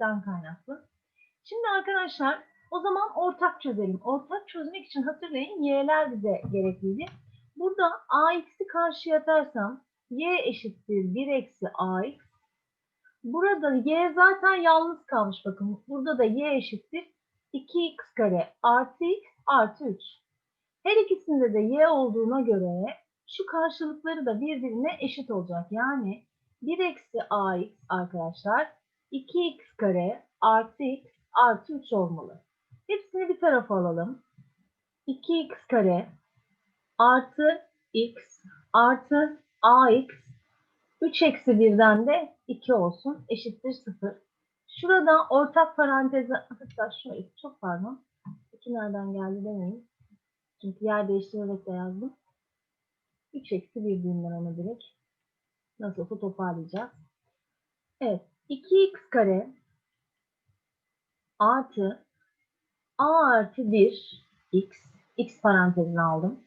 eşitten kaynaklı. Şimdi arkadaşlar o zaman ortak çözelim. Ortak çözmek için hatırlayın y'ler bize gerekliydi. Burada ax'i karşıya atarsam y eşittir 1 eksi ax. Burada y zaten yalnız kalmış bakın. Burada da y eşittir 2x kare artı x artı 3. Her ikisinde de y olduğuna göre şu karşılıkları da birbirine eşit olacak. Yani 1 eksi ax arkadaşlar 2x kare artı x artı 3 olmalı. Hepsini bir tarafa alalım. 2x kare artı x artı ax 3 eksi 1'den de 2 olsun eşittir 0. Şurada ortak paranteze hatta şöyle çok pardon. 2 nereden geldi demeyin. Çünkü yer değiştirerek de yazdım. 3 eksi 1 diyeyim ben ona direkt. Nasıl olsa toparlayacağız. Evet. 2x kare artı a artı 1 x x parantezine aldım.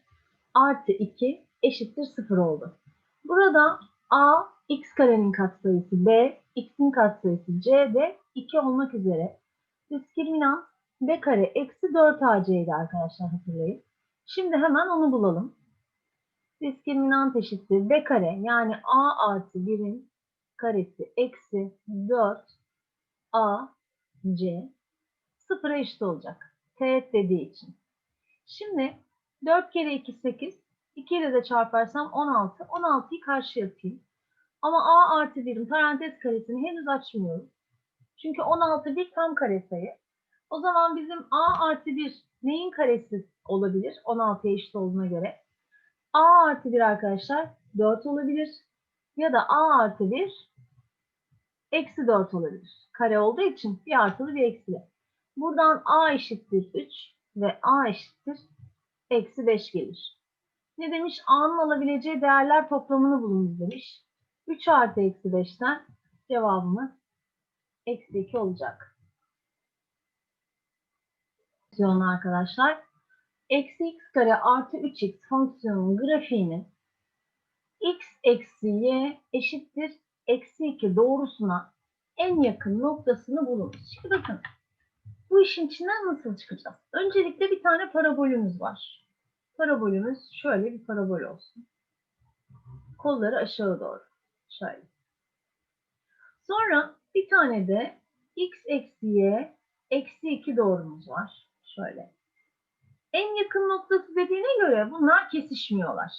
Artı 2 eşittir 0 oldu. Burada a x karenin katsayısı b x'in katsayısı c de 2 olmak üzere diskriminant b kare eksi 4ac'ydi arkadaşlar hatırlayın. Şimdi hemen onu bulalım. Diskriminant eşittir b kare yani a artı 1'in karesi eksi 4 a c sıfıra eşit olacak. Teğet dediği için. Şimdi 4 kere 2 8. 2 ile de çarparsam 16. 16'yı karşıya atayım. Ama a artı 1'in parantez karesini henüz açmıyorum. Çünkü 16 bir tam kare sayı. O zaman bizim a artı 1 neyin karesi olabilir? 16'ya eşit olduğuna göre. a artı 1 arkadaşlar 4 olabilir. Ya da a artı 1 eksi 4 olabilir. Kare olduğu için bir artılı bir eksili. Buradan a eşittir 3 ve a eşittir eksi 5 gelir. Ne demiş? A'nın alabileceği değerler toplamını bulunuz demiş. 3 artı eksi 5'ten cevabımız eksi 2 olacak. Fonksiyonu arkadaşlar. Eksi x kare artı 3x fonksiyonun grafiğinin x eksi y eşittir eksi 2 doğrusuna en yakın noktasını bulunuz. Şimdi bakın bu işin içinden nasıl çıkacağız? Öncelikle bir tane parabolümüz var. Parabolümüz şöyle bir parabol olsun. Kolları aşağı doğru. Şöyle. Sonra bir tane de x eksi y eksi 2 doğrumuz var. Şöyle. En yakın noktası dediğine göre bunlar kesişmiyorlar.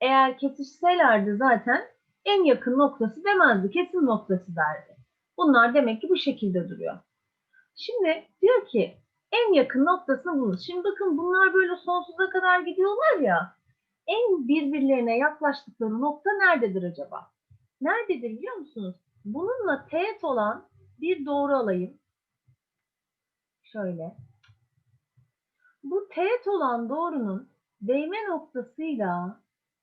Eğer kesişselerdi zaten en yakın noktası demezdi, kesin noktası derdi. Bunlar demek ki bu şekilde duruyor. Şimdi diyor ki en yakın noktasını bulun. Şimdi bakın bunlar böyle sonsuza kadar gidiyorlar ya. En birbirlerine yaklaştıkları nokta nerededir acaba? Nerededir biliyor musunuz? Bununla teğet olan bir doğru alayım. Şöyle. Bu teğet olan doğrunun değme noktasıyla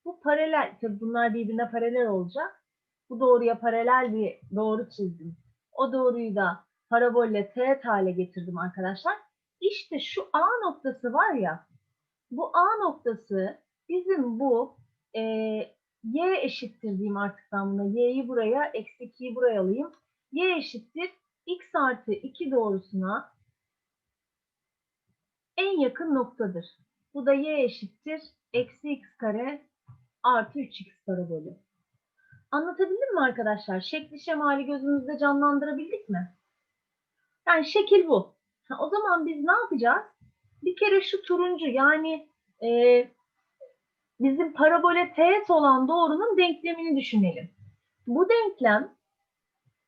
bu paralel, tabii bunlar birbirine paralel olacak. Bu doğruya paralel bir doğru çizdim. O doğruyu da parabolle teğet hale getirdim arkadaşlar. İşte şu A noktası var ya, bu A noktası bizim bu e, y eşittir diyeyim artık ben buna. y'yi buraya, eksi 2'yi buraya alayım. y eşittir x artı 2 doğrusuna en yakın noktadır. Bu da y eşittir eksi x kare artı 3x parabolü. Anlatabildim mi arkadaşlar? Şekli şemali gözümüzde canlandırabildik mi? Yani şekil bu. O zaman biz ne yapacağız? Bir kere şu turuncu yani e, bizim parabole teğet olan doğrunun denklemini düşünelim. Bu denklem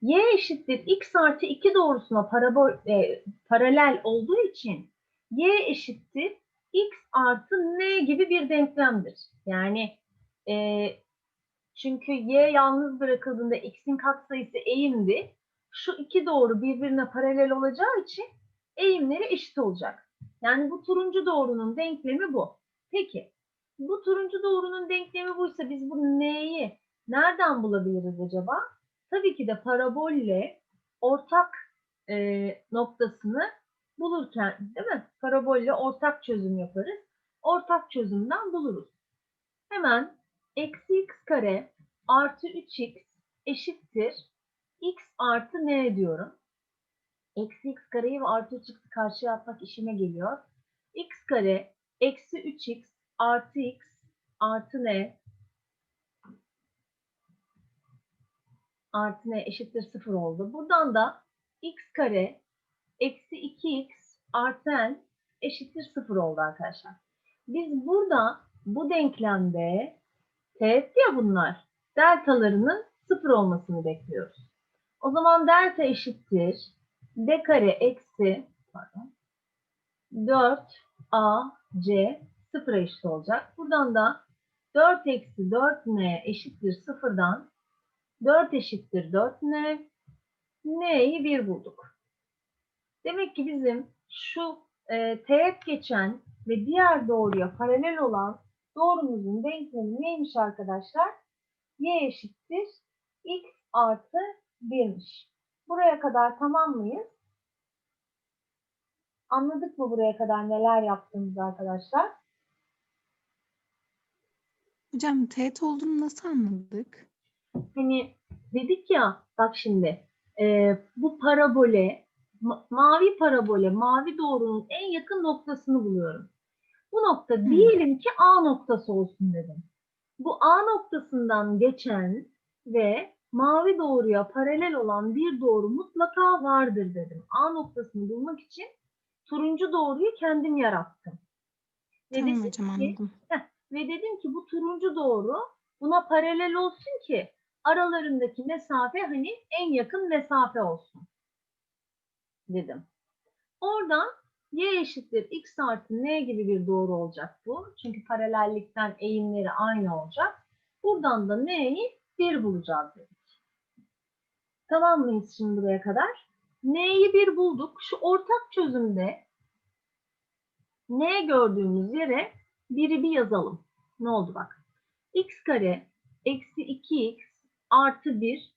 y eşittir x artı 2 doğrusuna parabol, e, paralel olduğu için y eşittir x artı n gibi bir denklemdir. Yani e, çünkü y yalnız bırakıldığında x'in katsayısı eğimdi. Şu iki doğru birbirine paralel olacağı için eğimleri eşit olacak. Yani bu turuncu doğrunun denklemi bu. Peki bu turuncu doğrunun denklemi buysa biz bu n'yi nereden bulabiliriz acaba? Tabii ki de parabolle ortak e, noktasını bulurken değil mi? Parabolle ortak çözüm yaparız. Ortak çözümden buluruz. Hemen eksi x kare artı 3x eşittir x artı n diyorum. Eksi x kareyi ve artı 3x'i karşıya atmak işime geliyor. x kare eksi 3x artı x artı ne? Artı ne eşittir 0 oldu. Buradan da x kare eksi 2x artı n eşittir 0 oldu arkadaşlar. Biz burada bu denklemde teğet ya bunlar deltalarının 0 olmasını bekliyoruz. O zaman delta eşittir d kare eksi pardon, 4 ac 0 eşit olacak. Buradan da 4 eksi 4n eşittir 0'dan 4 eşittir 4n n'yi 1 bulduk. Demek ki bizim şu e, teğet geçen ve diğer doğruya paralel olan doğrumuzun denklemi neymiş arkadaşlar? y eşittir x artı 1'miş. Buraya kadar tamam mıyız? Anladık mı buraya kadar neler yaptığımızı arkadaşlar? Hocam teğet olduğunu nasıl anladık? Hani dedik ya bak şimdi e, bu parabole ma- mavi parabole mavi doğrunun en yakın noktasını buluyorum. Bu nokta diyelim ki A noktası olsun dedim. Bu A noktasından geçen ve mavi doğruya paralel olan bir doğru mutlaka vardır dedim. A noktasını bulmak için turuncu doğruyu kendim yarattım. Ve Tamam dedim hocam ki- anladım. ve dedim ki bu turuncu doğru buna paralel olsun ki aralarındaki mesafe hani en yakın mesafe olsun. Dedim. Oradan y eşittir x artı n gibi bir doğru olacak bu. Çünkü paralellikten eğimleri aynı olacak. Buradan da n'yi 1 bulacağız dedik. Tamam mıyız şimdi buraya kadar? N'yi 1 bulduk. Şu ortak çözümde n gördüğümüz yere 1'i bir yazalım. Ne oldu bak. x kare eksi 2x artı 1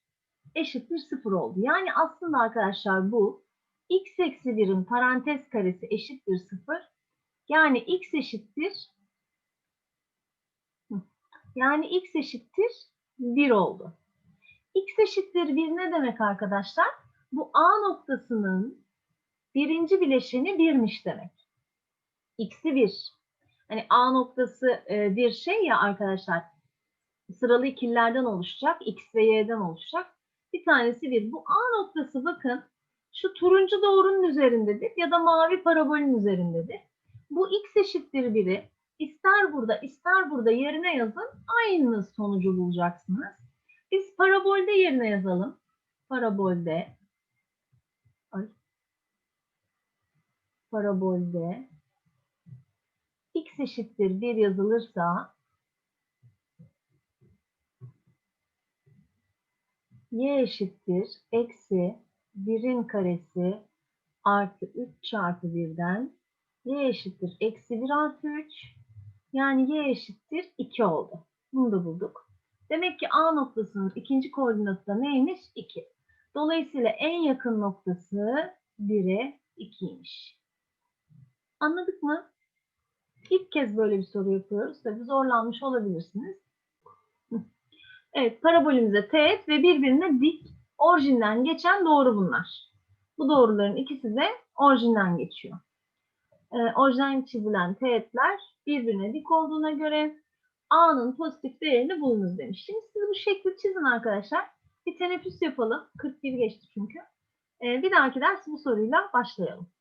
eşittir 0 oldu. Yani aslında arkadaşlar bu x eksi 1'in parantez karesi eşittir 0. Yani x eşittir yani x eşittir 1 oldu. x eşittir 1 ne demek arkadaşlar? Bu A noktasının birinci bileşeni 1'miş demek. x'i 1. Hani A noktası e, bir şey ya arkadaşlar sıralı ikililerden oluşacak. X ve Y'den oluşacak. Bir tanesi bir. Bu A noktası bakın şu turuncu doğrunun üzerindedir ya da mavi parabolün üzerindedir. Bu X eşittir 1'i ister burada ister burada yerine yazın. Aynı sonucu bulacaksınız. Biz parabolde yerine yazalım. Parabolde. Ay, parabolde. X eşittir 1 yazılırsa. Y eşittir eksi 1'in karesi artı 3 çarpı 1'den y eşittir eksi 1 artı 3 yani y eşittir 2 oldu. Bunu da bulduk. Demek ki A noktasının ikinci koordinatı da neymiş? 2. Dolayısıyla en yakın noktası 1'e 2'ymiş. Anladık mı? İlk kez böyle bir soru yapıyoruz. Tabii zorlanmış olabilirsiniz. Evet, parabolümüze teğet ve birbirine dik orijinden geçen doğru bunlar. Bu doğruların ikisi de orijinden geçiyor. Ee, orijinden çizilen teğetler birbirine dik olduğuna göre A'nın pozitif değerini bulunuz demiş. Şimdi siz bu şekli çizin arkadaşlar. Bir teneffüs yapalım. 41 geçti çünkü. Ee, bir dahaki ders bu soruyla başlayalım.